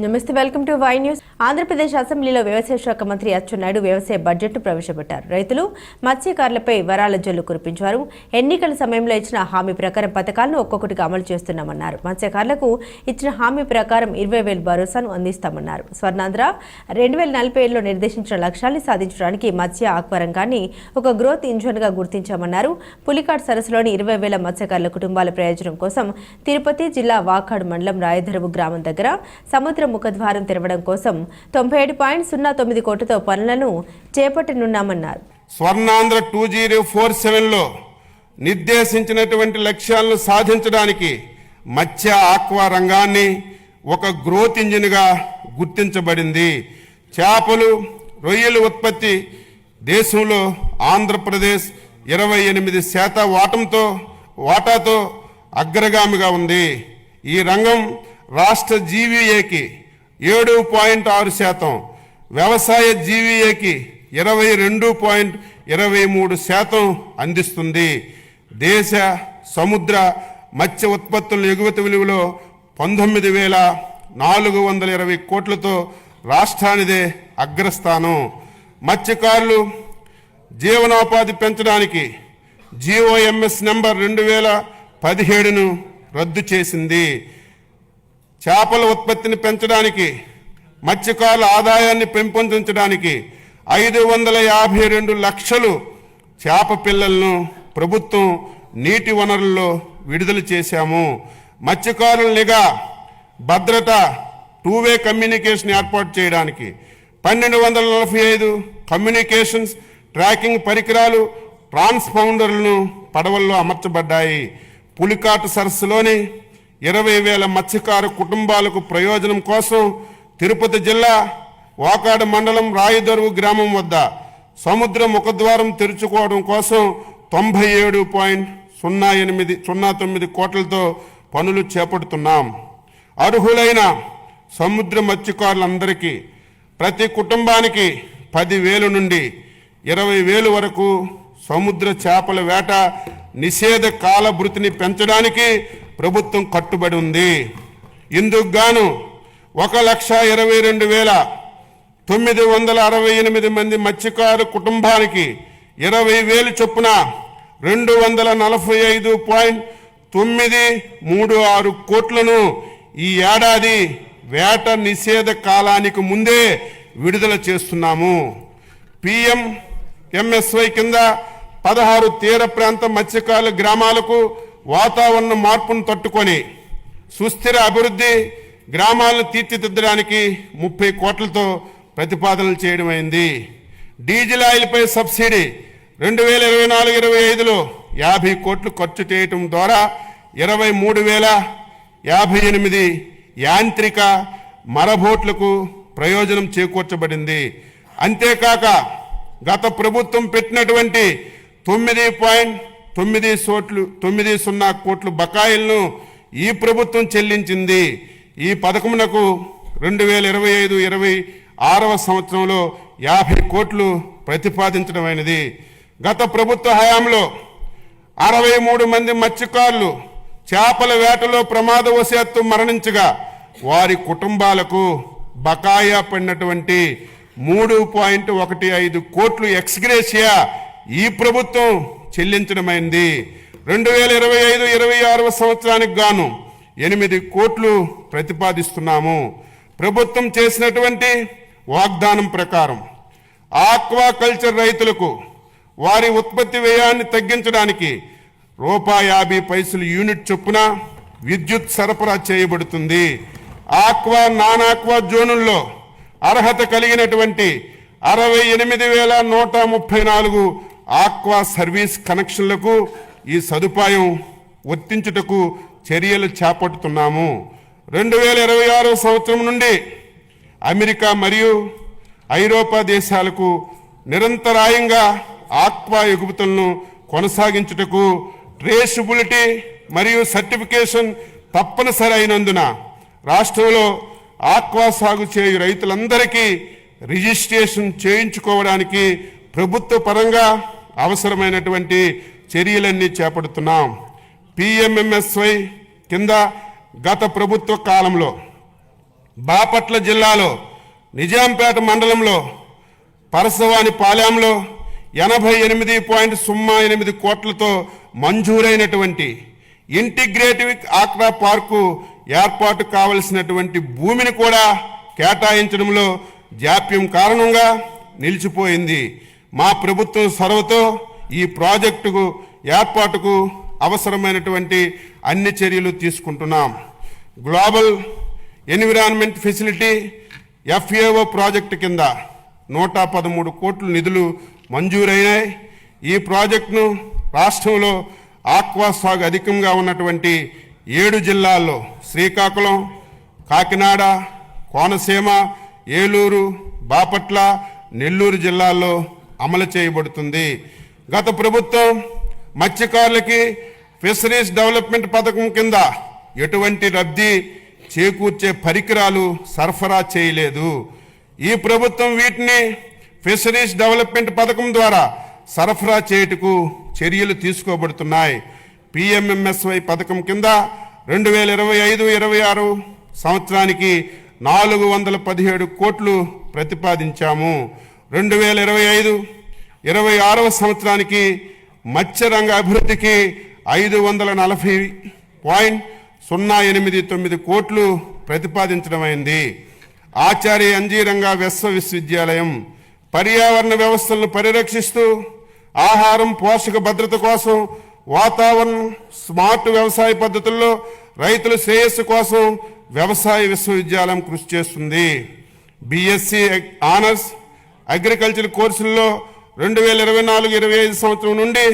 నమస్తే welcome to Y news. Andhra Pradesh అసెంబ్లీలో వ్యవసాయ శాఖ మంత్రి అచ్చెన్నాయుడు వ్యవసాయ బడ్జెట్ ప్రవేశపెట్టారు. రైతులు మత్స్యకారులపై వరాల జల్లు కురిపించారు. ఎన్నికల సమయంలో ఇచ్చిన హామీ ప్రకారం పథకాలను ఒక్కొక్కటిగా అమలు చేస్తున్నామన్నారు. మత్స్యకారులకు ఇచ్చిన హామీ ప్రకారం ఇరవై వేలు భరోసాను అందిస్తామన్నారు. స్వర్ణాంధ్ర రెండు వేల నలభై ఏడులో నిర్దేశించిన లక్ష్యాన్ని సాధించడానికి మత్స్య ఆక్వరంగాన్ని ఒక గ్రోత్ ఇంజన్గా గుర్తించామన్నారు. పులికాట్ సరస్సులోని ఇరవై వేల మత్స్యకారుల కుటుంబాల ప్రయోజనం కోసం తిరుపతి జిల్లా వాకాడు మండలం రాయధరవు గ్రామం దగ్గర సముద్ర ముఖద్వారం తెరవడం కోసం తొంభై ఏడు పాయింట్ సున్నా తొమ్మిది కోట్లతో పనులను చేపట్టనున్నామన్నారు. స్వర్ణాంధ్ర టూ జీరో ఫోర్ సెవెన్లో నిర్దేశించినటువంటి లక్ష్యాలను సాధించడానికి మత్స్య ఆక్వా రంగాన్ని ఒక గ్రోత్ ఇంజిన్గా గుర్తించబడింది. చేపలు రొయ్యల ఉత్పత్తి దేశంలో ఆంధ్రప్రదేశ్ ఇరవై ఎనిమిది శాతం వాటంతో వాటాతో అగ్రగామిగా ఉంది. ఈ రంగం రాష్ట్ర జీవీఏకి ఏడు పాయింట్ ఆరు శాతం వ్యవసాయ జీవీఏకి ఇరవై రెండు పాయింట్ ఇరవై మూడు శాతం అందిస్తుంది. దేశ సముద్ర మత్స్య ఉత్పత్తుల ఎగుమతి విలువలో పంతొమ్మిది వేల నాలుగు వందల ఇరవై కోట్లతో రాష్ట్రానిదే అగ్రస్థానం. మత్స్యకారులు జీవనోపాధి పెంచడానికి జీఓఎంఎస్ నెంబర్ రెండు వేల పదిహేడును రద్దు చేసింది. చేపల ఉత్పత్తిని పెంచడానికి మత్స్యకారుల ఆదాయాన్ని పెంపొందించడానికి ఐదు వందల యాభై రెండు లక్షలు చేప పిల్లలను ప్రభుత్వం నీటి వనరుల్లో విడుదల చేశాము. మత్స్యకారుల నిఘా భద్రత టూ వే కమ్యూనికేషన్ ఏర్పాటు చేయడానికి పన్నెండు వందల నలభై ఐదు కమ్యూనికేషన్స్ ట్రాకింగ్ పరికరాలు ట్రాన్స్పౌండర్లను పడవల్లో అమర్చబడ్డాయి. పులికాటు సరస్సులోని ఇరవై వేల మత్స్యకారు కుటుంబాలకు ప్రయోజనం కోసం తిరుపతి జిల్లా వాకాడు మండలం రాయదరువు గ్రామం వద్ద సముద్ర ముఖద్వారం తెరుచుకోవడం కోసం తొంభై ఏడు పాయింట్ సున్నా ఎనిమిది సున్నా తొమ్మిది కోట్లతో పనులు చేపడుతున్నాం. అర్హులైన సముద్ర మత్స్యకారులందరికీ ప్రతి కుటుంబానికి పదివేలు నుండి ఇరవై వేలు వరకు సముద్ర చేపల వేట నిషేధ కాల భృతిని పెంచడానికి ప్రభుత్వం కట్టుబడి ఉంది. ఇందుకు గాను ఒక లక్ష ఇరవై రెండు వేల తొమ్మిది వందల అరవై ఎనిమిది మంది మత్స్యకారు కుటుంబానికి ఇరవై వేలు చొప్పున రెండు వందల నలభై ఐదు పాయింట్ తొమ్మిది మూడు ఆరు కోట్లను ఈ ఏడాది వేట నిషేధ కాలానికి ముందే విడుదల చేస్తున్నాము. పిఎం ఎంఎస్వై కింద పదహారు తీర ప్రాంత మత్స్యకారుల గ్రామాలకు వాతావరణ మార్పును తట్టుకొని సుస్థిర అభివృద్ధి గ్రామాలను తీర్చిదిద్దడానికి ముప్పై కోట్లతో ప్రతిపాదనలు చేయడమైంది డీజిల్ ఆయిల్పై సబ్సిడీ రెండు వేల ఇరవై నాలుగు ఇరవై ఐదులో యాభై కోట్లు ఖర్చు చేయటం ద్వారా ఇరవై మూడు వేల యాభై ఎనిమిది యాంత్రిక మరబోట్లకు ప్రయోజనం చేకూర్చబడింది. అంతేకాక గత ప్రభుత్వం పెట్టినటువంటి తొమ్మిది పాయింట్ తొమ్మిది సోట్లు తొమ్మిది సున్నా కోట్లు బకాయిలను ఈ ప్రభుత్వం చెల్లించింది. ఈ పథకమునకు రెండు వేల ఇరవై ఐదు ఇరవై ఆరవ సంవత్సరంలో యాభై కోట్లు ప్రతిపాదించడమైనది గత ప్రభుత్వ హయాంలో అరవై మూడు మంది మత్స్యకారులు చేపల వేటలో ప్రమాదవశాత్తు మరణించగా వారి కుటుంబాలకు బకాయా పడినటువంటి మూడు పాయింట్ ఒకటి ఐదు కోట్లు ఎక్స్గ్రేషియా ఈ ప్రభుత్వం చెల్లించడమైంది. రెండు వేల ఇరవై ఐదు ఇరవై ఆరవ సంవత్సరానికి గాను ఎనిమిది కోట్లు ప్రతిపాదిస్తున్నాము. ప్రభుత్వం చేసినటువంటి వాగ్దానం ప్రకారం ఆక్వాకల్చర్ రైతులకు వారి ఉత్పత్తి వ్యయాన్ని తగ్గించడానికి రూపాయి యాభై పైసలు యూనిట్ చొప్పున విద్యుత్ సరఫరా చేయబడుతుంది. ఆక్వా నాన్ ఆక్వా జోనుల్లో అర్హత కలిగినటువంటి అరవై ఎనిమిది వేల నూట ముప్పై నాలుగు ఆక్వా సర్వీస్ కనెక్షన్లకు ఈ సదుపాయం వర్తించుటకు చర్యలు చేపడుతున్నాము. రెండు వేల ఇరవై ఆరో సంవత్సరం నుండి అమెరికా మరియు ఐరోపా దేశాలకు నిరంతరాయంగా ఆక్వా ఎగుమతులను కొనసాగించుటకు ట్రేసబిలిటీ మరియు సర్టిఫికేషన్ తప్పనిసరి అయినందున రాష్ట్రంలో ఆక్వా సాగు చేయు రైతులందరికీ రిజిస్ట్రేషన్ చేయించుకోవడానికి ప్రభుత్వ పరంగా అవసరమైనటువంటి చర్యలన్నీ చేపడుతున్నాం. పిఎంఎంఎస్వై కింద గత ప్రభుత్వ కాలంలో బాపట్ల జిల్లాలో నిజాంపేట మండలంలో పరసవాని పాలెంలో ఎనభై ఎనిమిది పాయింట్ సున్నా ఎనిమిది కోట్లతో మంజూరైనటువంటి ఇంటిగ్రేటివ్ ఆక్రా పార్కు ఏర్పాటు కావలసినటువంటి భూమిని కూడా కేటాయించడంలో జాప్యం కారణంగా నిలిచిపోయింది. మా ప్రభుత్వం సర్వతో ఈ ప్రాజెక్టుకు ఏర్పాటుకు అవసరమైనటువంటి అన్ని చర్యలు తీసుకుంటున్నాం. Global environment facility FAO project కింద నూట పదమూడు కోట్ల నిధులు మంజూరైనాయి. ఈ ప్రాజెక్టును రాష్ట్రంలో ఆక్వా సాగు అధికంగా ఉన్నటువంటి ఏడు జిల్లాల్లో శ్రీకాకుళం కాకినాడ కోనసీమ ఏలూరు బాపట్ల నెల్లూరు జిల్లాల్లో అమలు చేయబడుతుంది. గత ప్రభుత్వం మత్స్యకారులకి ఫిషరీస్ డెవలప్మెంట్ పథకం కింద ఎటువంటి రద్దీ చేకూర్చే పరికరాలు సరఫరా చేయలేదు. ఈ ప్రభుత్వం వీటిని ఫిషరీస్ డెవలప్మెంట్ పథకం ద్వారా సరఫరా చేయుటకు చర్యలు తీసుకోబడుతున్నాయి. పిఎంఎంఎస్వై పథకం కింద రెండు వేల ఇరవై ఐదు ఇరవై ఆరు సంవత్సరానికి నాలుగు వందల పదిహేడు కోట్లు ప్రతిపాదించాము. రెండు వేల ఇరవై ఐదు ఇరవై ఆరవ సంవత్సరానికి మత్స్యరంగ అభివృద్ధికి ఐదు వందల నలభై పాయింట్ సున్నా ఎనిమిది తొమ్మిది కోట్లు ప్రతిపాదించడమైంది ఆచార్య అంజీరంగ విశ్వ విశ్వవిద్యాలయం పర్యావరణ వ్యవస్థలను పరిరక్షిస్తూ ఆహారం పోషక భద్రత కోసం వాతావరణం స్మార్ట్ వ్యవసాయ పద్ధతుల్లో రైతుల శ్రేయస్సు కోసం వ్యవసాయ విశ్వవిద్యాలయం కృషి చేస్తుంది. బీఎస్సీ ఆనర్స్ అగ్రికల్చర్ కోర్సుల్లో రెండు వేల ఇరవై నాలుగు ఇరవై ఐదు సంవత్సరం నుండి